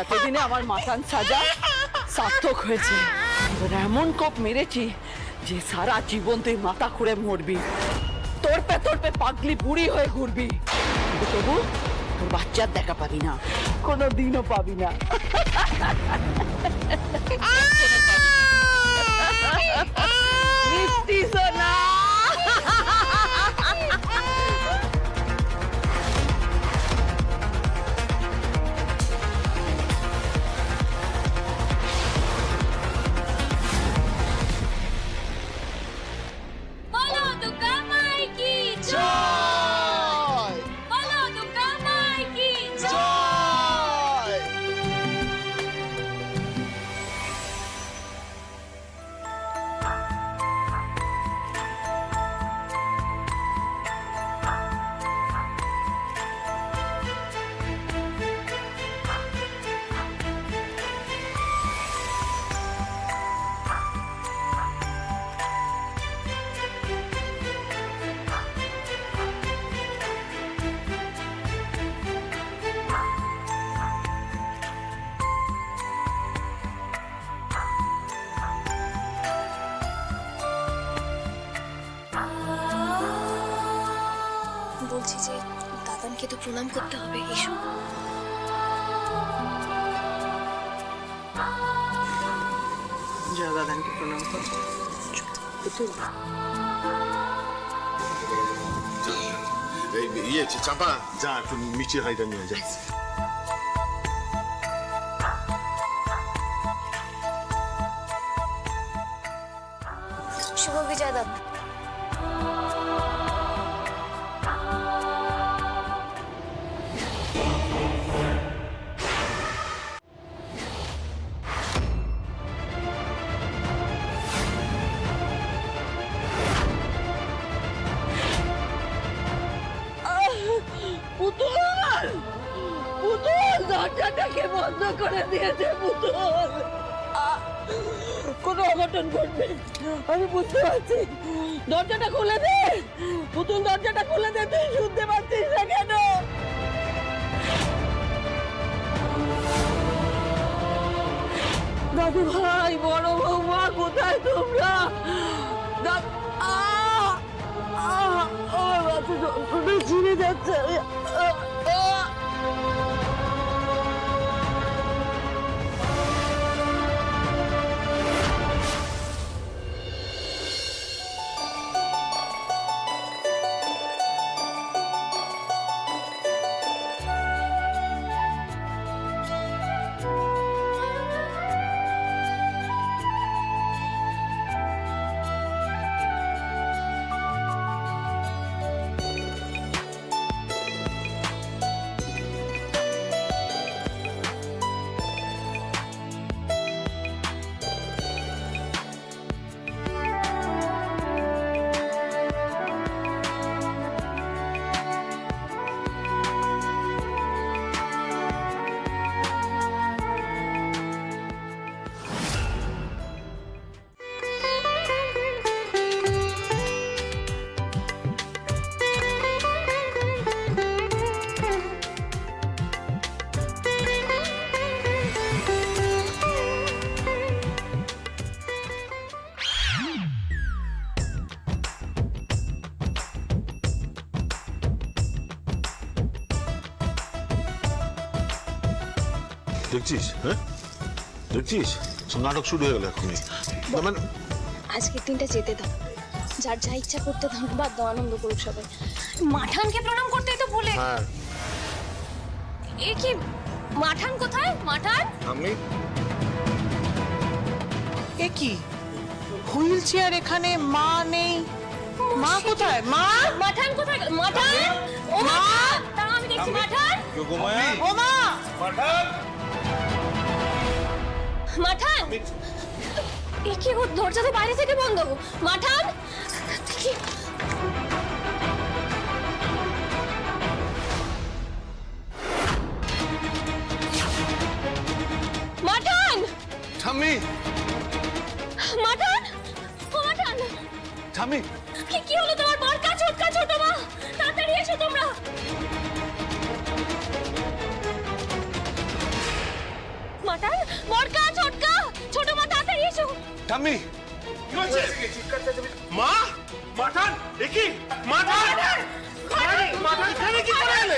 এতদিনে আমার মাথান সাজা সার্থক হয়েছে। এমন কোপ মেরেছি যে সারা জীবন তুই মাথা খুঁড়ে মরবি। তোর তোরপে তোরপে পাগলি বুড়ি হয়ে ঘুরবি। তবু তোর বাচ্চার দেখা পাবি না। কোনো দিনও পাবি না। মিষ্টি সোনা প্রণাম করতে হবে এসো। জয় দাদানকে প্রণাম কর। এই ইয়ে চাপা। যা একটু মিষ্টির হাড়িটা নিয়ে যা। শুভ বিজয় দাদা। আমি বুঝতে পারছি দরজাটা খুলে দে পুতুল দরজাটা খুলে দে তুই শুনতে পারছিস না কেন দাদু ভাই বড় বৌমা কোথায় তোমরা! আহ! আমার মাথা যন্ত্রণা ছিঁড়ে যাচ্ছে দেখছিস? হ্যাঁ? দেখছিস? সব নাটক শুরু হয়ে গেল এখনই। মানে আজকের দিনটা যেতে দাও। যার যা ইচ্ছা করতে ধন্যবাদ দাও আনন্দ করুক সবাই। মাঠানকে প্রণাম করতেই তো ভুলে হ্যাঁ। এ কি? মাঠান কোথায়? মাঠান? আমি এ কি? হুইল চেয়ার এখানে? মা নেই। মা কোথায়? মা? মাঠান কোথায়? মাঠান? ও মা দাঁড়াও আমি দেখছি মাঠান। ও মা! মাঠান? এ কি গো দরজা তো বাইরে থেকে বন্ধ মাঠান! কি মাঠান! ঠাম্মি! মাঠান! ও মাঠান! ঠাম্মি! কি কি হলো তোমার ঠাম্মি কি হয়েছে মা মাঠান দেখি মাঠান মাঠান এখানে কি করে এলে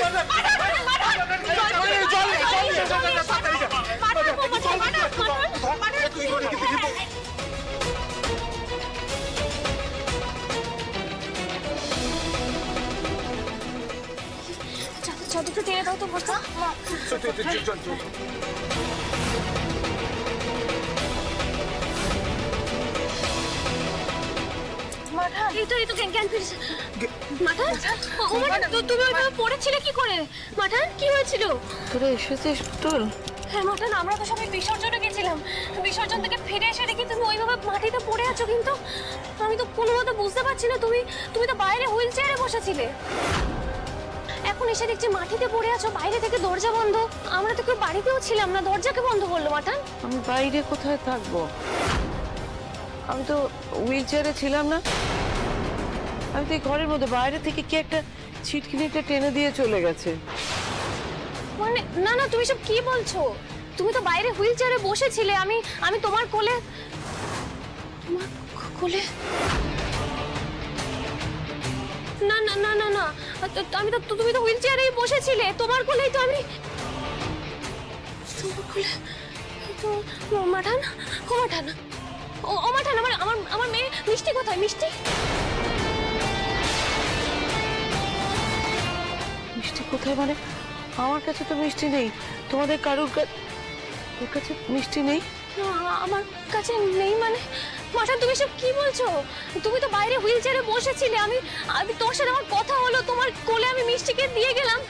চাদরটা টেনে দাও তো বড়কা মাঠান এই তো এই তো জ্ঞান জ্ঞান ফিরেছে মাঠান ও তুমি ওইভাবে পড়েছিলে কি করে? মাঠান কি হয়েছিল? তোরা এসেছিস হ্যাঁ মাঠান আমরা তো সবাই বিসর্জনে গেছিলাম। বিসর্জন থেকে ফিরে এসে দেখি তুমি ওইভাবে মাটিতে পড়ে আছো কিন্তু। আমি তো কোনো মতে বুঝতে পারছি না তুমি তুমি তো বাইরে হুইল চেয়ারে বসেছিলে। এখন এসে দেখছি মাটিতে পড়ে আছো বাইরে থেকে দরজা বন্ধ। আমরা তো কেউ বাড়িতেও ছিলাম না দরজাকে বন্ধ করল মাঠান। আমি বাইরে কোথায় থাকব? আমি তো হুইল চেয়ারে ছিলাম না। আমি তো এই ঘরের মধ্যে, বাইরে থেকে কি একটা ছিটকিনিটা টেনে দিয়ে চলে গেছে। মানে না না, তুমি সব কি বলছো? তুমি তো বাইরে হুইল চেয়ারে বসেছিলে, আমি আমি তোমার কোলে তোমার কোলে? না না না না না আমি তো- তুমি তো হুইল চেয়ারেই বসেছিলে, তোমার কোলেই তো আমি, তোমার কোলে তো, মাঠান, ও মাঠান ও ও মাঠান আমার আমার আমার মেয়ে মিষ্টি কোথায়? মিষ্টি? মিষ্টি কোথায় মানে? আমার কাছে তো মিষ্টি নেই। তোমাদের কারোর কাছে মিষ্টি নেই? আমার কাছে নেই মানে? মাঠান তুমি সব কি বলছো? তুমি তো বাইরে হুইল চেয়ারে বসেছিলে। আমি আমি তোর সাথে আমার কথা হলো। তোমার কোলে আমি মিষ্টিকে দিয়ে গেলাম।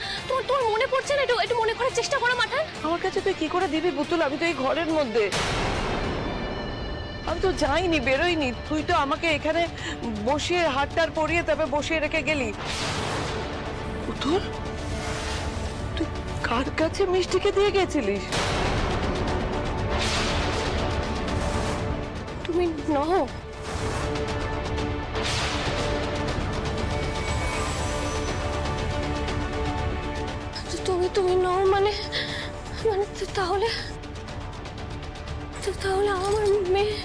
তোমার মনে পড়ছে না? একটু একটু মনে করার চেষ্টা করো মাঠান। আমার কাছে তুই কি করে দিবি পুতুল? আমি তো এই ঘরের মধ্যে। আমি তো যাইনি, বেরোইনি। তুই তো আমাকে এখানে বসিয়ে হাতটার পরিয়ে তবে বসিয়ে রেখে গেলি। তুই কার কাছে মিষ্টিকে দিয়ে গেছিলিস? তুমি নও। তো- তুমি তুমি নও মানে মানে তাহলে তাহলে আমার মেয়ে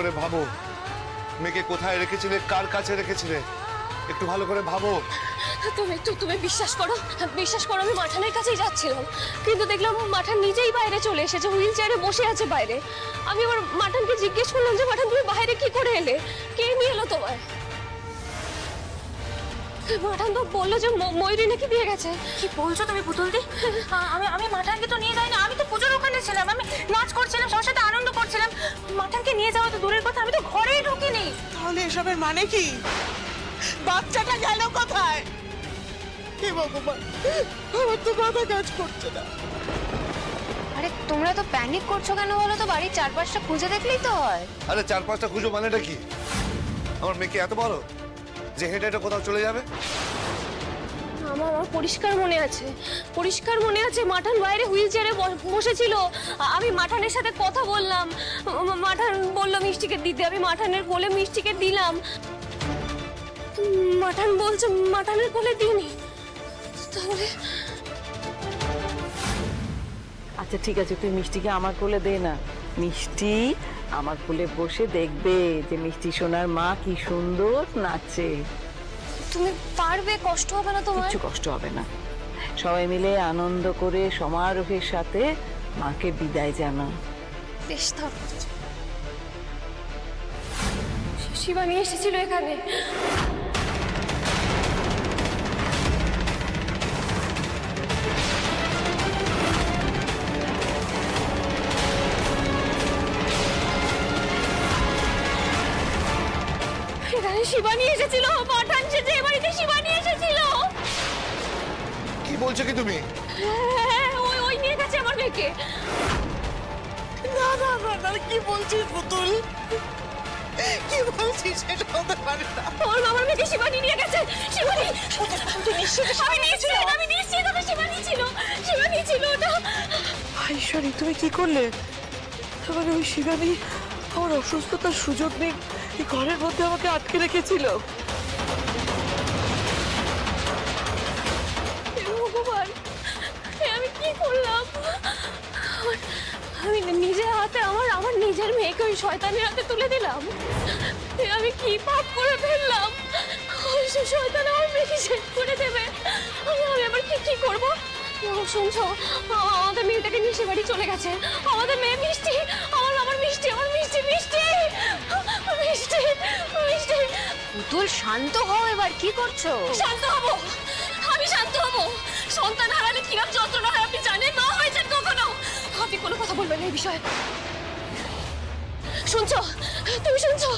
করে ভাবো। মেয়েকে কোথায় রেখেছিলে? কার কাছে রেখেছিলে? একটু ভালো করে ভাবো। তুমি একটু, তুমি বিশ্বাস করো? বিশ্বাস করো, আমি মাঠানের কাছেই যাচ্ছিলাম। কিন্তু দেখলাম মাঠান নিজেই বাইরে চলে এসেছে হুইল চেয়ারে বসে আছে বাইরে। আমি আবার মাঠানকে জিজ্ঞেস করলাম যে, মাঠান, তুমি বাইরে কি করে এলে? কে নিয়ে এলো তোমায়? মাঠান তো বলল যে ম- ময়ূরী নাকি দিয়ে গেছে। কি বলছো তুমি পুতুলদি? আমি আমি মাঠানকে তো নিয়ে যাইনি আমি তো পুজোর ওখানে ছিলাম আমি নাচ করছিলাম সবার সাথে আনন্দ করছিলাম। মাঠানকে নিয়ে যাওয়া তো দূরের কথা আমি তো ঘরেই ঢুকিনি। তাহলে এসবের মানে কি? বাচ্চাটা গেল কোথায়? হে ভগবান আমার তো মাথা কাজ করছে না। আরে তোমরা তো প্যানিক করছ কেন বলো তো? বাড়ির চারপাশটা খুঁজে দেখলেই তো হয়। আরে চার পাঁচটা খুঁজো মানেটা কি? আমার মেয়েকে এত বড়? যে হেঁটে হেঁটে কোথাও চলে যাবে? আমার আমার পরিষ্কার মনে আছে। পরিষ্কার মনে আছে মাঠান বাইরে হুইল চেয়ারে বসেছিল। আমি মাঠানের সাথে কথা বললাম। মাঠান বলল মিষ্টিকে দিতে। আমি মাঠানের কোলে মিষ্টিকে দিলাম। মাঠান বলছে মাঠানের কোলে দিইনি। তাহলে আচ্ছা ঠিক আছে তুই মিষ্টিকে আমার কোলে দে না। মিষ্টি আমার কোলে বসে দেখবে যে মিষ্টি সোনার মা কি সুন্দর নাচে তুমি পারবে কষ্ট হবে না তোমার? কিছু কষ্ট হবে না। সবাই মিলে আনন্দ করে সমারোহের সাথে মাকে বিদায় জানা বেশ ধর। শিবানী এসেছিল এখানে। কি বলছো কি তুমি? হ্যাঁ, ওই ওই নিয়ে গেছে আমার মেয়েকে। না না না না কি বলছিস পুতুল? কি বলছিস সেটা হতে পারে না। ওর আমার মেয়েকে শিবানী নিয়ে গেছে। শিবানী! তুই নিশ্চিত আমি নিশ্চিত আমি নিশ্চিত ওটা শিবানী ছিল। শিবানী ছিল ওটা। ঈশ্বরী তুমি কি করলে? তাহলে ওই শিবানী আমার অসুস্থতার সুযোগ নেই। ঘরের মধ্যে আমাকে আটকে রেখেছিল। আমি নিজের হাতে আমার আমার নিজের মেয়েকে ওই শয়তানের হাতে তুলে দিলাম। আমি কি পাপ করে ফেললাম? ওই শয়তান আমার মেয়েকে শেষ করে দেবে। আমি আমি আবার কি কি করব? শুনছো আমাদের মেয়েটাকে নিয়ে সে বাড়ি চলে গেছে। আমাদের মেয়ে মিষ্টি আমার আমার মিষ্টি আমার মিষ্টি মিষ্টি! মিষ্টি মিষ্টি! পুতুল শান্ত হও এবার কি করছ? শান্ত হব! আমি শান্ত হব! সন্তান হারালে কিরম যন্ত্রণা হয় আপনি জানেন মা? আপনি কোনো কথা বলবেন না এই বিষয়ে শুনছো তুমি শুনছো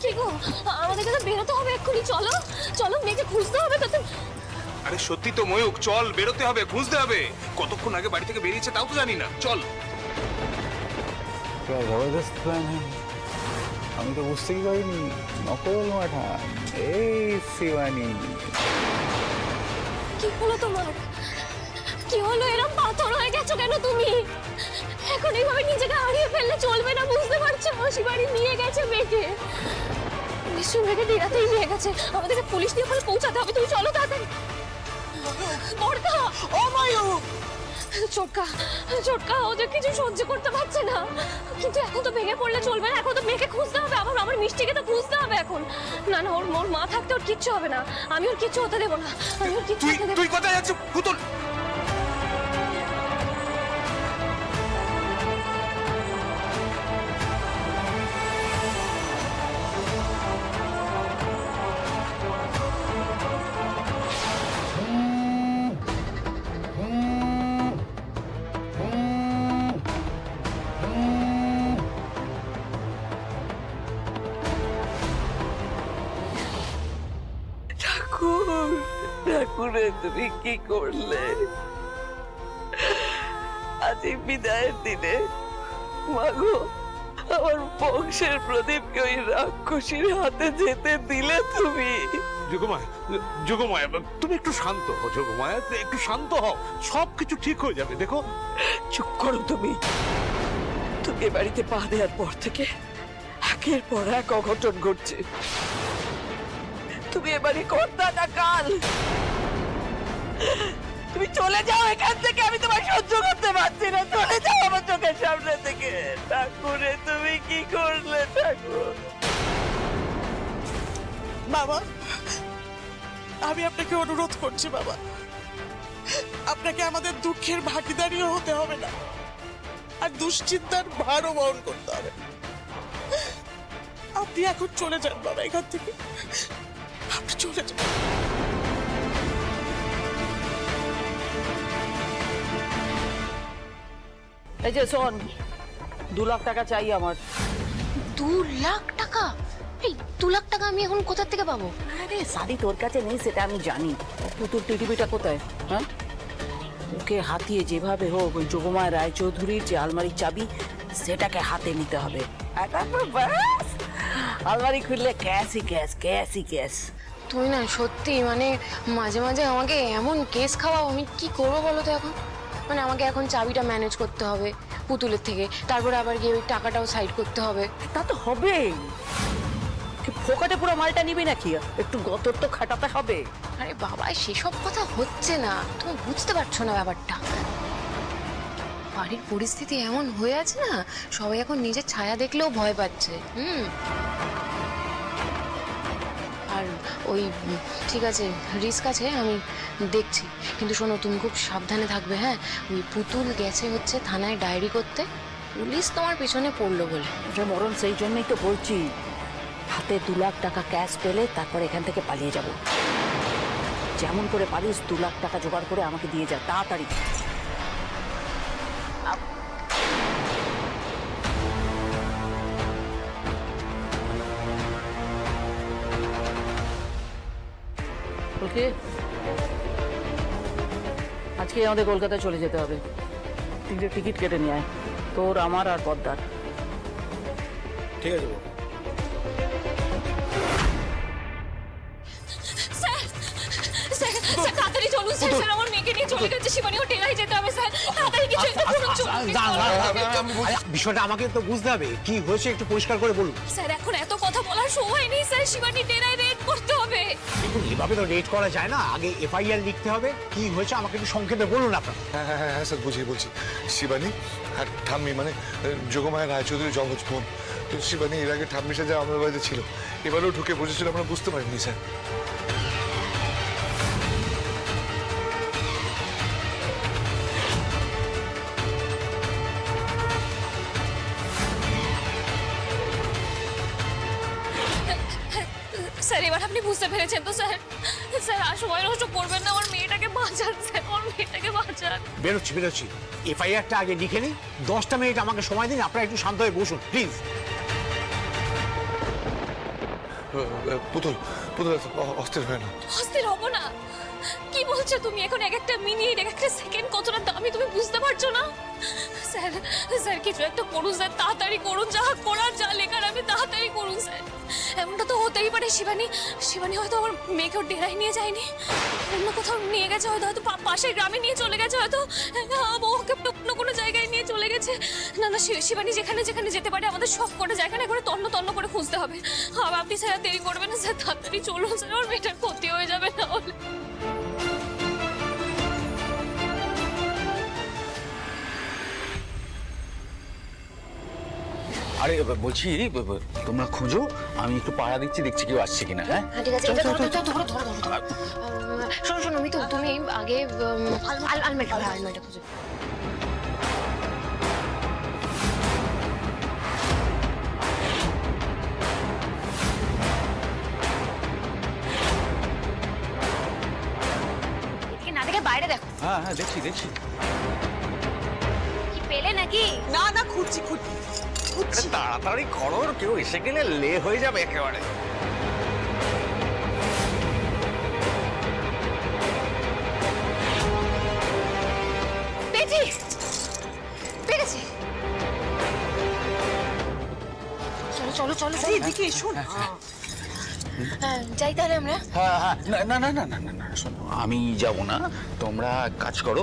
কি গো আমাদেরকে তো বেরোতে হবে এক্ষুনি চলো চলো মেয়েকে খুঁজতে হবে তো তুমি আরে সত্যি তো ময়ূক চল বেরোতে হবে খুঁজতে হবে কতক্ষণ আগে বাড়ি থেকে বেরিয়েছে তাও তো জানি না চল क्या जबरदस्त प्लान है আমি তো বুঝতেই পারিনি নকল মাঠান এই শিবানী কি হলো তোমার কি হলো? এরম পাথর হয়ে গেছো কেন তুমি? এখন এইভাবে নিজেকে হারিয়ে ফেললে চলবে না বুঝতে পারছ? শিবাড়ি নিয়ে গেছে মেয়েকে। নিশ্চয়ই মেয়েকে দিরাতেই নিয়ে গেছে। আমাদেরকে পুলিশ দিয়ে ওখানে পৌঁছাতে হবে। তুমি চলো তাড়াতাড়ি বড়কা ও মায়ু চটকা চটকা ওদের কিছু সহ্য করতে পারছে না। কিন্তু এখন তো ভেঙে পড়লে চলবে না। এখন তো মেয়েকে খুঁজতে হবে। আবার আমার মিষ্টিকে তো খুঁজতে হবে এখন। না না ওর ওর মা থাকতে ওর কিচ্ছু হবে না। আমি ওর কিচ্ছু হতে দেবো না। আমি ওর কিচ্ছু হতে দেবো তুই কোথায় যাচ্ছিস পুতুল! ঠাকুরে তুমি কি করলে? আজ এই বিদায়ের দিনে মাগো আমার বংশের প্রদীপকে ওই রাক্ষসীর হাতে যেতে দিলে তুমি। যোগমায় যোগমায় তুমি একটু শান্ত হও যোগমায় একটু শান্ত হও। সব কিছু ঠিক হয়ে যাবে দেখো। চুপ করো তুমি। তুমি এ বাড়িতে পা দেওয়ার পর থেকে একের পর এক অঘটন ঘটছে। তুমি এবারে কর্তা না কাল? তুমি চলে যাও এখান থেকে, আমি তোমার সহ্য করতে পারছি না। চলে যাও আমার চোখের সামনে থেকে। ঠাকুরে, তুমি কি করলে, ঠাকুর? বাবা আমি আপনাকে অনুরোধ করছি বাবা আপনাকে আমাদের দুঃখের ভাগিদারিও হতে হবে না। আর দুশ্চিন্তার ভারও বহন করতে হবে। আপনি এখন চলে যান বাবা এখান থেকে। আপনি চলে যান। এই যে শোন দু লাখ টাকা চাই আমার। দু লাখ টাকা? এই দু লাখ টাকা আমি এখন কোথা থেকে পাবো? আরে শাড়ি তোর কাছে নেই সেটা আমি জানি। পুতুর টিটিপিটা কোথায় হ্যাঁ? ওকে হাতিয়ে যেভাবে হোক ওই যোগমায় রায়চৌধুরীর যে আলমারির চাবি সেটাকে হাতে নিতে হবে। আর তারপর ব্যাস আলমারি খুললে ক্যাশই ক্যাশ ক্যাশই ক্যাশ। তুমি না সত্যি মানে মাঝে মাঝে আমাকে এমন কেস খাওয়াও আমি কি করব বলো তো এখন? মানে আমাকে এখন চাবিটা ম্যানেজ করতে হবে পুতুলের থেকে। তারপরে আবার গিয়ে ওই টাকাটাও সাইড করতে হবে। তা তো হবেই। ফোকাটে পুরো মালটা নিবি নাকি? একটু গতর তো খাটাতে হবে। আরে বাবা সেসব কথা হচ্ছে না। তুমি বুঝতে পারছ না ব্যাপারটা। বাড়ির পরিস্থিতি এমন হয়ে আছে না সবাই এখন নিজের ছায়া দেখলেও ভয় পাচ্ছে। হুম। ওই, ঠিক আছে রিস্ক আছে, আমি দেখছি। কিন্তু শোনো, তুমি খুব সাবধানে থাকবে হ্যাঁ? ওই পুতুল গেছে হচ্ছে থানায় ডায়েরি করতে, পুলিশ তোমার পেছনে পড়ল বলে। যে মরণ সেই জন্যই তো বলছি। হাতে দু লাখ টাকা ক্যাশ পেলে তারপর এখান থেকে পালিয়ে যাব। যেমন করে পারিস, দু লাখ টাকা জোগাড় করে আমাকে দিয়ে যা, তাড়াতাড়ি। কালকে আজকে আমাদের কলকাতায় চলে যেতে হবে। তিনটে টিকিট কেটে নিয়ে আয়। তোর আমার আর পদ্মার। ঠিক আছে স্যার স্যার স্যার তাড়াতাড়ি চলুন স্যার স্যার আমার মেয়েকে নিয়ে চলে গেছে শিবানী ও টেরাই যেতে হবে স্যার। তাড়াতাড়ি কিছু একটা করুন চলুন please, চলুন। বিষয়টা আমাকে তো বুঝতে হবে। কি হয়েছে একটু পরিষ্কার করে বলুন। স্যার এখন এত কথা বলার সময় নেই স্যার শিবানী টেরাই করতে হবে এভাবে তো লেট করা যায় না। আগে এফআইআর লিখতে হবে। কি হয়েছে আমাকে একটু সংক্ষেপে বলুন আপনারা। হ্যাঁ হ্যাঁ হ্যাঁ হ্যাঁ স্যার, বুঝিয়ে বলছি। শিবানী আর ঠাম্মি মানে যোগমায়া রায়চৌধুরী তো শিবানী, এর আগে ঠাম্মির সাথে আমাদের বাড়িতে ছিল, এবারেও ঢুকে বসেছিল, আমরা বুঝতে পারিনি, স্যার। বুঝতে পেরেছেন তো স্যার? স্যার আর সময় নষ্ট করবেন না আমার মেয়েটাকে বাঁচান স্যার আমার মেয়েটাকে বাঁচান। বেরোচ্ছি বেরোচ্ছি। এফআইআরটা আগে লিখে নিই। দশটা মিনিট আমাকে সময় দিন আপনারা একটু শান্ত হয়ে বসুন প্লিজ। পুতুল পুতুল অস্থির হয় না অস্থির হব না। কি বলছো তুমি? এখন এক একটা মিনিট এক একটা সেকেন্ড কতটা দামি তুমি বুঝতে পারছ না? স্যার স্যার কিছু একটা করুন স্যার তাড়াতাড়ি করুন যা করার যা লেখার আমি তাড়াতাড়ি করুন স্যার। এমনটা তো হতেই পারে শিবানী। শিবানী হয়তো আমার মেয়েকেও ডেরাই নিয়ে যায়নি। অন্য কোথাও নিয়ে গেছে হয়তো হয়তো পাশের গ্রামে নিয়ে চলে গেছে হয়তো। আহ, ওকে অন্য কোনো জায়গায় নিয়ে চলে গেছে। না না শিবানী যেখানে যেখানে যেতে পারে আমাদের সব কটা জায়গায় করে তন্ন তন্ন করে খুঁজতে হবে। আপনি স্যার দেরি করবেন স্যার তাড়াতাড়ি চলুন স্যার আমার মেয়েটার ক্ষতি হয়ে যাবে না আরে বলছি তোমরা খোঁজো আমি একটু পাড়া দিচ্ছি দেখছি কেউ আসছে কিনা হ্যাঁ? হ্যাঁ ঠিক আছে এটা ধরো ধরো ধরো ধরো ধরো। ধরো আহ, শোনো শোনো মিতু তুমি আগে আলমারিটা আলমারিটা খুঁজো। না দেখে বাইরে দেখো। হ্যাঁ হ্যাঁ দেখছি দেখছি। কি পেলে নাকি? না না খুঁজছি খুঁজছি। খুঁজছি তাড়াতাড়ি করো কেউ এসে গেলে লে হয়ে যাবে একেবারে। চলো চলো চলো চলো। এদিকে এসো হ্যাঁ, যাই তাহলে আমরা। হ্যাঁ হ্যাঁ না না না না না না শোনো আমি যাব না। তোমরা কাজ করো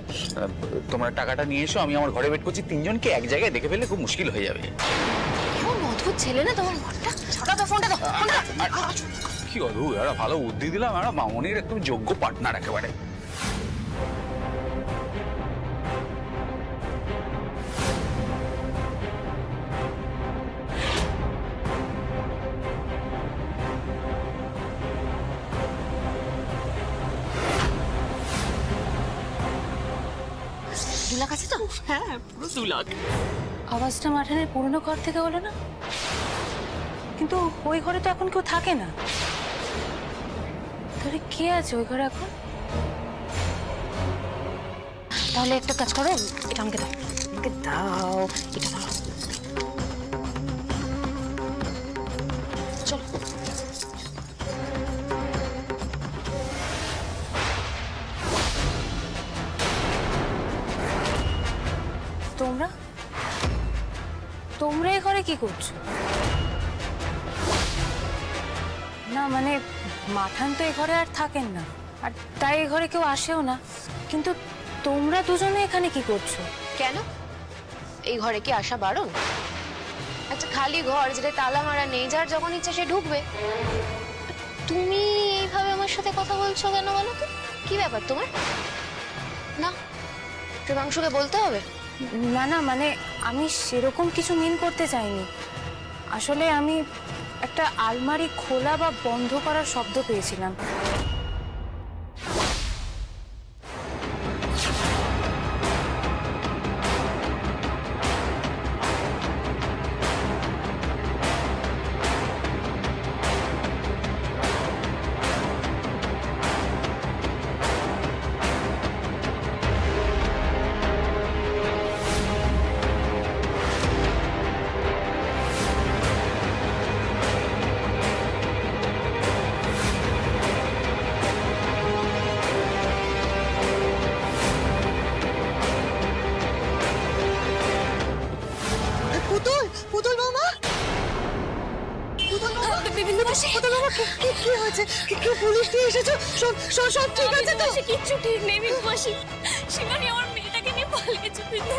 তোমরা টাকাটা নিয়ে এসো আমি আমার ঘরে ওয়েট করছি তিনজনকে এক জায়গায় দেখে ফেলে খুব মুশকিল হয়ে যাবে। কেমন অদ্ভুত ছেলে না তোমার ঘরটা? ছাড়া তো ফোনটা দাও ফোনটা কি অদ্ভুত একটা ভালো বুদ্ধি দিলাম একটা মামনির একদম যোগ্য পার্টনার একেবারে। লাখ আছে তো? হ্যাঁ পুরো লাখ আওয়াজটা মাঠানের পুরনো ঘর থেকে হলো না? কিন্তু ওই ঘরে তো এখন কেউ থাকে না। তাহলে কে আছে ওই ঘরে এখন? তাহলে একটা কাজ করো, এটা আমাকে দাও। আমাকে দাও, এটা দাও। তোমরা? তোমরা এ ঘরে কি করছ? না মানে মাঠান তো এ ঘরে আর থাকেন না। আর তাই এ ঘরে কেউ আসেও না। কিন্তু তোমরা দুজনে এখানে কি করছ? কেন? এই ঘরে কি আসা বারণ? একটা খালি ঘর যেটা তালা মারা নেই, যার যখন ইচ্ছা সে ঢুকবে। তুমি এইভাবে আমার সাথে কথা বলছো কেন বলো তো? কি ব্যাপার তোমার? না প্রেমাংশুকে বলতে হবে? না না মানে আমি সেরকম কিছু মিন করতে চাইনি। আসলে আমি একটা আলমারি খোলা বা বন্ধ করার শব্দ পেয়েছিলাম। কি কি হয়েছে? কি কি পুলিশ নিয়ে এসেছ? সব সব সব ঠিক আছে তো? কিচ্ছু ঠিক নেই বিন্দু মাসি শিবানী আমার মেয়েটাকে নিয়ে পালিয়েছে বিন্দু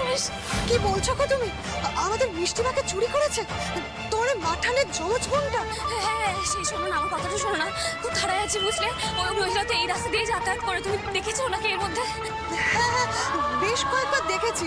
কি বলছো গো তুমি? আমাদের মিষ্টিমাকে চুরি করেছে? তোমার মাঠানের জমজ বোনটা? হ্যাঁ সেই শোনো না আমার কথাটা শোনো না। খুব খারাপ আছে বুঝলে? ওই মহিলা তো এই রাস্তা দিয়ে যাতায়াত করে। তুমি দেখেছ ওনাকে এর মধ্যে? হ্যাঁ হ্যাঁ বেশ কয়েকবার দেখেছি।